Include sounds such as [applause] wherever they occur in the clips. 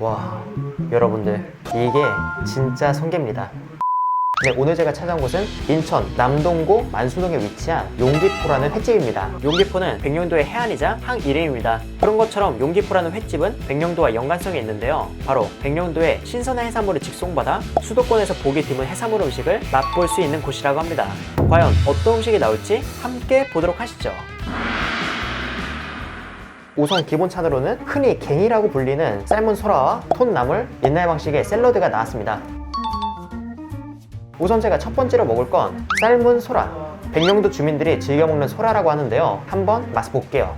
와, 여러분들 이게 진짜 성게입니다. 네, 오늘 제가 찾아온 곳은 인천 남동구 만수동에 위치한 용기포라는 횟집입니다. 용기포는 백령도의 해안이자 항 이름입니다. 그런 것처럼 용기포라는 횟집은 백령도와 연관성이 있는데요. 바로 백령도의 신선한 해산물을 직송받아 수도권에서 보기 드문 해산물 음식을 맛볼 수 있는 곳이라고 합니다. 과연 어떤 음식이 나올지 함께 보도록 하시죠. 우선 기본 차으로는 흔히 갱이라고 불리는 삶은 소라와 톤나물, 옛날 방식의 샐러드가 나왔습니다. 우선 제가 첫 번째로 먹을 건 삶은 소라. 백령도 주민들이 즐겨 먹는 소라라고 하는데요. 한번 맛 볼게요.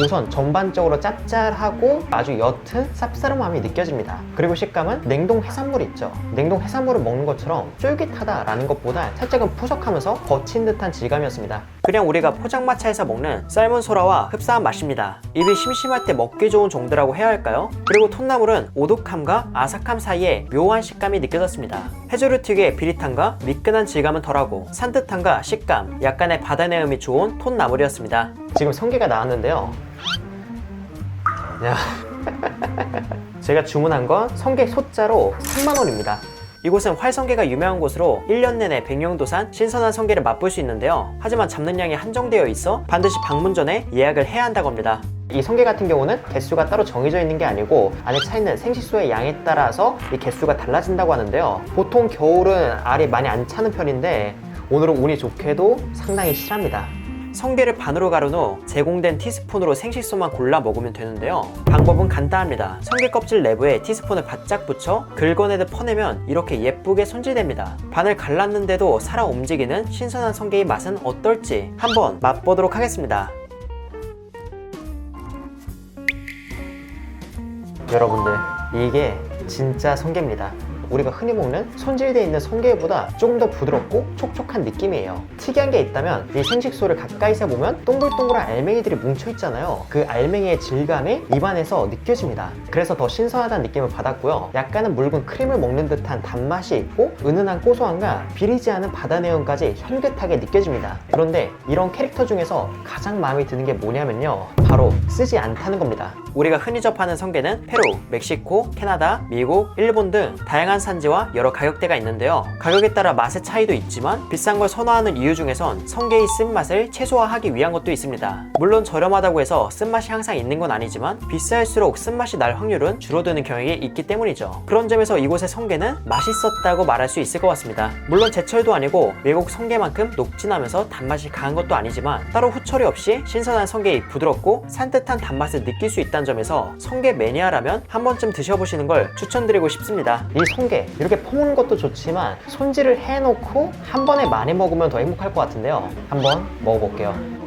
우선 전반적으로 짭짤하고 아주 옅은 쌉싸름함이 느껴집니다. 그리고 식감은 냉동 해산물 있죠. 냉동 해산물을 먹는 것처럼 쫄깃하다라는 것보다 살짝은 푸석하면서 거친 듯한 질감이었습니다. 그냥 우리가 포장마차에서 먹는 삶은 소라와 흡사한 맛입니다. 입이 심심할 때 먹기 좋은 정도라고 해야 할까요? 그리고 톤나물은 오독함과 아삭함 사이에 묘한 식감이 느껴졌습니다. 해조류 특유의 비릿함과 미끈한 질감은 덜하고 산뜻함과 식감, 약간의 바다 내음이 좋은 톤나물이었습니다. 지금 성게가 나왔는데요. 야. [laughs] 제가 주문한 건 성게 소자로 3만원입니다. 이곳은 활성게가 유명한 곳으로 1년 내내 백령도산 신선한 성게를 맛볼 수 있는데요. 하지만 잡는 양이 한정되어 있어 반드시 방문 전에 예약을 해야 한다고 합니다. 이 성게 같은 경우는 개수가 따로 정해져 있는 게 아니고 안에 차 있는 생식소의 양에 따라서 이 개수가 달라진다고 하는데요. 보통 겨울은 알이 많이 안 차는 편인데 오늘은 운이 좋게도 상당히 실합니다. 성게를 반으로 가른 후 제공된 티스푼으로 생식소만 골라 먹으면 되는데요. 방법은 간단합니다. 성게 껍질 내부에 티스푼을 바짝 붙여 긁어내듯 퍼내면 이렇게 예쁘게 손질됩니다. 반을 갈랐는데도 살아 움직이는 신선한 성게의 맛은 어떨지 한번 맛보도록 하겠습니다. 여러분들 이게 진짜 성게입니다. 우리가 흔히 먹는 손질되어 있는 성게보다 조금 더 부드럽고 촉촉한 느낌이에요. 특이한 게 있다면 이 생식소를 가까이서 보면 동글동글한 알맹이들이 뭉쳐 있잖아요. 그 알맹이의 질감이 입안에서 느껴집니다. 그래서 더 신선하다는 느낌을 받았고요. 약간은 묽은 크림을 먹는 듯한 단맛이 있고 은은한 고소함과 비리지 않은 바다 내음까지 향긋하게 느껴집니다. 그런데 이런 캐릭터 중에서 가장 마음에 드는 게 뭐냐면요. 바로 쓰지 않다는 겁니다. 우리가 흔히 접하는 성게는 페루, 멕시코, 캐나다, 미국, 일본 등 다양한 산지와 여러 가격대가 있는데요. 가격에 따라 맛의 차이도 있지만 비싼 걸 선호하는 이유 중에선 성게의 쓴맛을 최소화하기 위한 것도 있습니다. 물론 저렴하다고 해서 쓴맛이 항상 있는 건 아니지만 비쌀수록 쓴맛이 날 확률은 줄어드는 경향이 있기 때문이죠. 그런 점에서 이곳의 성게는 맛있었다고 말할 수 있을 것 같습니다. 물론 제철도 아니고 외국 성게만큼 녹진하면서 단맛이 강한 것도 아니지만 따로 후처리 없이 신선한 성게의 부드럽고 산뜻한 단맛을 느낄 수 있다는 점에서 성게 매니아라면 한 번쯤 드셔보시는 걸 추천드리고 싶습니다. 이 성게 이렇게 퍼먹는 것도 좋지만 손질을 해놓고 한 번에 많이 먹으면 더 행복할 것 같은데요. 한번 먹어볼게요.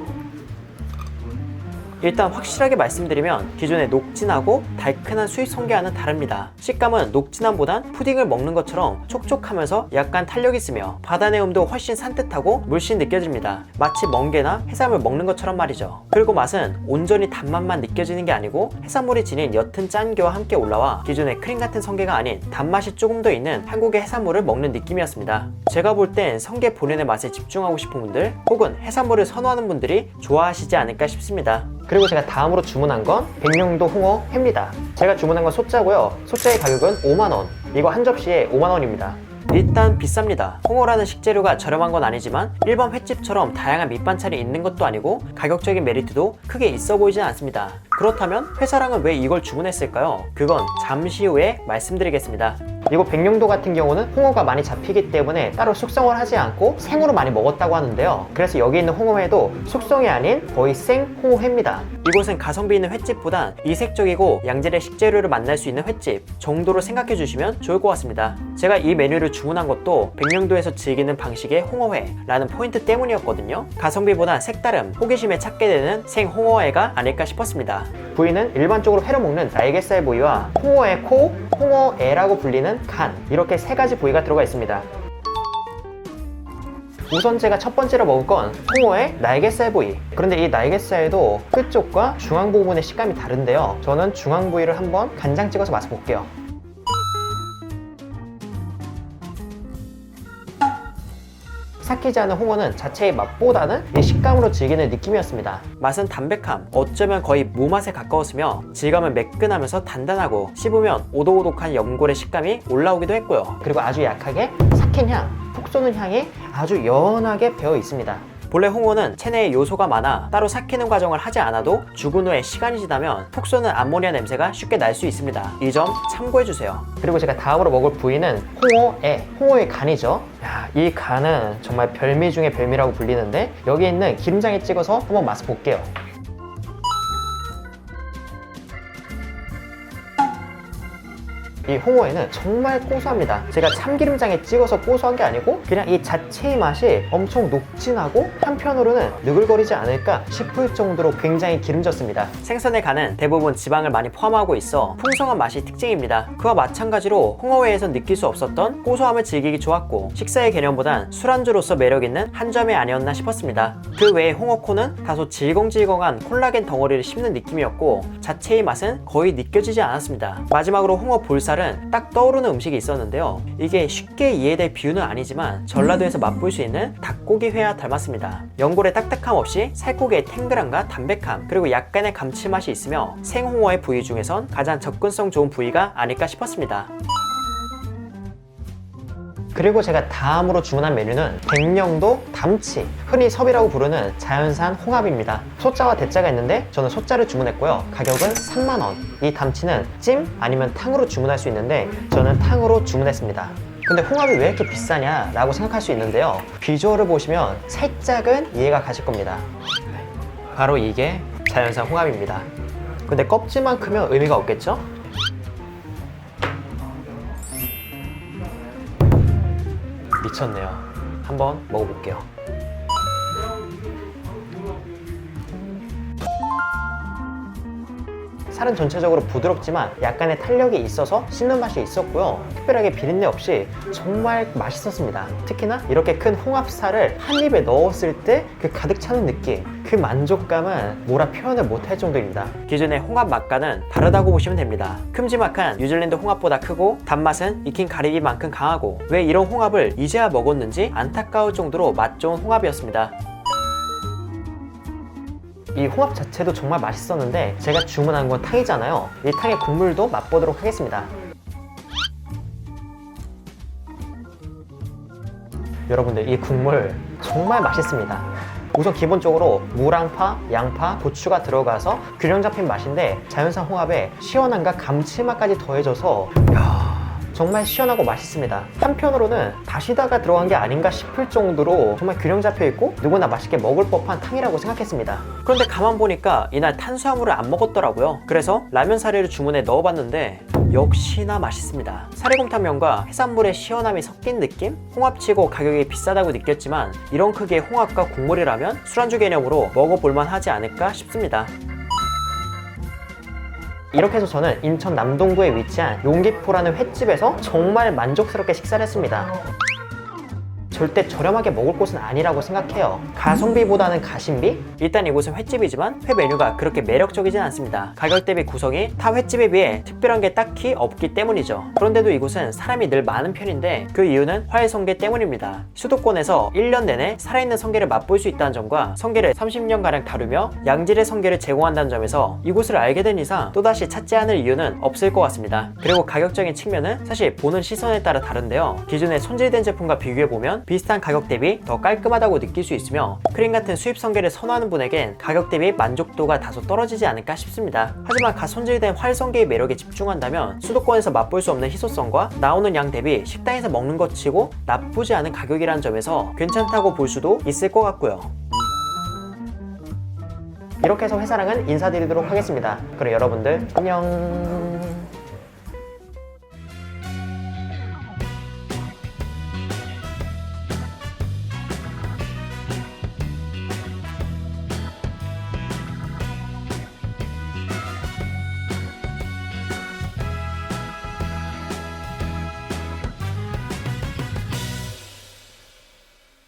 일단 확실하게 말씀드리면 기존의 녹진하고 달큰한 수입 성게와는 다릅니다. 식감은 녹진함보단 푸딩을 먹는 것처럼 촉촉하면서 약간 탄력 있으며 바다 내음도 훨씬 산뜻하고 물씬 느껴집니다. 마치 멍게나 해산물 먹는 것처럼 말이죠. 그리고 맛은 온전히 단맛만 느껴지는 게 아니고 해산물이 지닌 옅은 짠기와 함께 올라와 기존의 크림 같은 성게가 아닌 단맛이 조금 더 있는 한국의 해산물을 먹는 느낌이었습니다. 제가 볼 땐 성게 본연의 맛에 집중하고 싶은 분들 혹은 해산물을 선호하는 분들이 좋아하시지 않을까 싶습니다. 그리고 제가 다음으로 주문한 건 백령도 홍어 회입니다. 제가 주문한 건 소자고요. 소자의 가격은 5만원. 이거 한 접시에 5만원입니다. 일단 비쌉니다. 홍어라는 식재료가 저렴한 건 아니지만 일반 횟집처럼 다양한 밑반찬이 있는 것도 아니고 가격적인 메리트도 크게 있어 보이진 않습니다. 그렇다면 회사랑은 왜 이걸 주문했을까요? 그건 잠시 후에 말씀드리겠습니다. 이거 백령도 같은 경우는 홍어가 많이 잡히기 때문에 따로 숙성을 하지 않고 생으로 많이 먹었다고 하는데요. 그래서 여기 있는 홍어회도 숙성이 아닌 거의 생 홍어회입니다. 이곳은 가성비 있는 횟집보단 이색적이고 양질의 식재료를 만날 수 있는 횟집 정도로 생각해 주시면 좋을 것 같습니다. 제가 이 메뉴를 주문한 것도 백령도에서 즐기는 방식의 홍어회라는 포인트 때문이었거든요. 가성비보다 색다름, 호기심에 찾게 되는 생 홍어회가 아닐까 싶었습니다. 부위는 일반적으로 회로 먹는 날개살 부위와 홍어의 코, 홍어애라고 불리는 간 이렇게 세 가지 부위가 들어가 있습니다. 우선 제가 첫 번째로 먹을 건 홍어의 날개살 부위. 그런데 이 날개살도 끝쪽과 중앙 부분의 식감이 다른데요. 저는 중앙 부위를 한번 간장 찍어서 맛을 볼게요 삭히지 않은 홍어는 자체의 맛보다는 이 식감으로 즐기는 느낌이었습니다. 맛은 담백함, 어쩌면 거의 무맛에 가까웠으며 질감은 매끈하면서 단단하고 씹으면 오독오독한 연골의 식감이 올라오기도 했고요. 그리고 아주 약하게 삭힌 향, 톡 쏘는 향이 아주 연하게 배어 있습니다. 본래 홍어는 체내에 요소가 많아 따로 삭히는 과정을 하지 않아도 죽은 후에 시간이 지나면 톡 쏘는 암모니아 냄새가 쉽게 날 수 있습니다. 이 점 참고해주세요. 그리고 제가 다음으로 먹을 부위는 홍어의 홍어의 간이죠. 야, 이 간은 정말 별미 중에 별미라고 불리는데 여기 있는 기름장에 찍어서 한번 맛을 볼게요. 이 홍어에는 정말 고소합니다. 제가 참기름장에 찍어서 고소한 게 아니고 그냥 이 자체의 맛이 엄청 녹진하고 한편으로는 느글거리지 않을까 싶을 정도로 굉장히 기름졌습니다. 생선의 간은 대부분 지방을 많이 포함하고 있어 풍성한 맛이 특징입니다. 그와 마찬가지로 홍어회에선 느낄 수 없었던 고소함을 즐기기 좋았고 식사의 개념보단 술안주로서 매력 있는 한 점이 아니었나 싶었습니다. 그 외에 홍어코는 다소 질겅질겅한 콜라겐 덩어리를 씹는 느낌이었고 자체의 맛은 거의 느껴지지 않았습니다. 마지막으로 홍어 볼살 은 딱 떠오르는 음식이 있었는데요. 이게 쉽게 이해될 비유는 아니지만 전라도에서 맛볼 수 있는 닭고기 회와 닮았습니다. 연골의 딱딱함 없이 살코기의 탱글함과 담백함 그리고 약간의 감칠맛이 있으며 생홍어의 부위 중에선 가장 접근성 좋은 부위가 아닐까 싶었습니다. 그리고 제가 다음으로 주문한 메뉴는 백령도 담치 흔히 섭이라고 부르는 자연산 홍합입니다. 소자와 대자가 있는데 저는 소자를 주문했고요. 가격은 3만원. 이 담치는 찜 아니면 탕으로 주문할 수 있는데 저는 탕으로 주문했습니다. 근데 홍합이 왜 이렇게 비싸냐 라고 생각할 수 있는데요. 비주얼을 보시면 살짝은 이해가 가실 겁니다. 바로 이게 자연산 홍합입니다. 근데 껍질만 크면 의미가 없겠죠? 미쳤네요. 한번 먹어볼게요. 살은 전체적으로 부드럽지만 약간의 탄력이 있어서 씹는 맛이 있었고요. 특별하게 비린내 없이 정말 맛있었습니다. 특히나 이렇게 큰 홍합살을 한 입에 넣었을 때 그 가득 차는 느낌, 그 만족감은 뭐라 표현을 못 할 정도입니다. 기존의 홍합 맛과는 다르다고 보시면 됩니다. 큼지막한 뉴질랜드 홍합보다 크고 단맛은 익힌 가리비만큼 강하고 왜 이런 홍합을 이제야 먹었는지 안타까울 정도로 맛 좋은 홍합이었습니다. 이 홍합 자체도 정말 맛있었는데 제가 주문한 건 탕이잖아요. 이 탕의 국물도 맛보도록 하겠습니다. 여러분들 이 국물 정말 맛있습니다. 우선 기본적으로 무랑파, 양파, 고추가 들어가서 균형 잡힌 맛인데 자연산 홍합에 시원함과 감칠맛까지 더해져서 야 정말 시원하고 맛있습니다. 한편으로는 다시다가 들어간 게 아닌가 싶을 정도로 정말 균형 잡혀 있고 누구나 맛있게 먹을 법한 탕이라고 생각했습니다. 그런데 가만 보니까 이날 탄수화물을 안 먹었더라고요. 그래서 라면 사리를 주문해 넣어봤는데 역시나 맛있습니다. 사리곰탕면과 해산물의 시원함이 섞인 느낌? 홍합치고 가격이 비싸다고 느꼈지만 이런 크기의 홍합과 국물이라면 술안주 개념으로 먹어볼만 하지 않을까 싶습니다. 이렇게 해서 저는 인천 남동구에 위치한 용기포라는 횟집에서 정말 만족스럽게 식사를 했습니다. 절대 저렴하게 먹을 곳은 아니라고 생각해요. 가성비보다는 가심비? 일단 이곳은 횟집이지만 회 메뉴가 그렇게 매력적이진 않습니다. 가격 대비 구성이 타 횟집에 비해 특별한 게 딱히 없기 때문이죠. 그런데도 이곳은 사람이 늘 많은 편인데 그 이유는 화해 성게 때문입니다. 수도권에서 1년 내내 살아있는 성게를 맛볼 수 있다는 점과 성게를 30년가량 다루며 양질의 성게를 제공한다는 점에서 이곳을 알게 된 이상 또다시 찾지 않을 이유는 없을 것 같습니다. 그리고 가격적인 측면은 사실 보는 시선에 따라 다른데요. 기존의 손질된 제품과 비교해보면 비슷한 가격 대비 더 깔끔하다고 느낄 수 있으며 크림 같은 수입 성게를 선호하는 분에겐 가격 대비 만족도가 다소 떨어지지 않을까 싶습니다. 하지만 가 손질된 활성게의 매력에 집중한다면 수도권에서 맛볼 수 없는 희소성과 나오는 양 대비 식당에서 먹는 것 치고 나쁘지 않은 가격이라는 점에서 괜찮다고 볼 수도 있을 것 같고요. 이렇게 해서 회사랑은 인사드리도록 하겠습니다. 그럼 여러분들 안녕.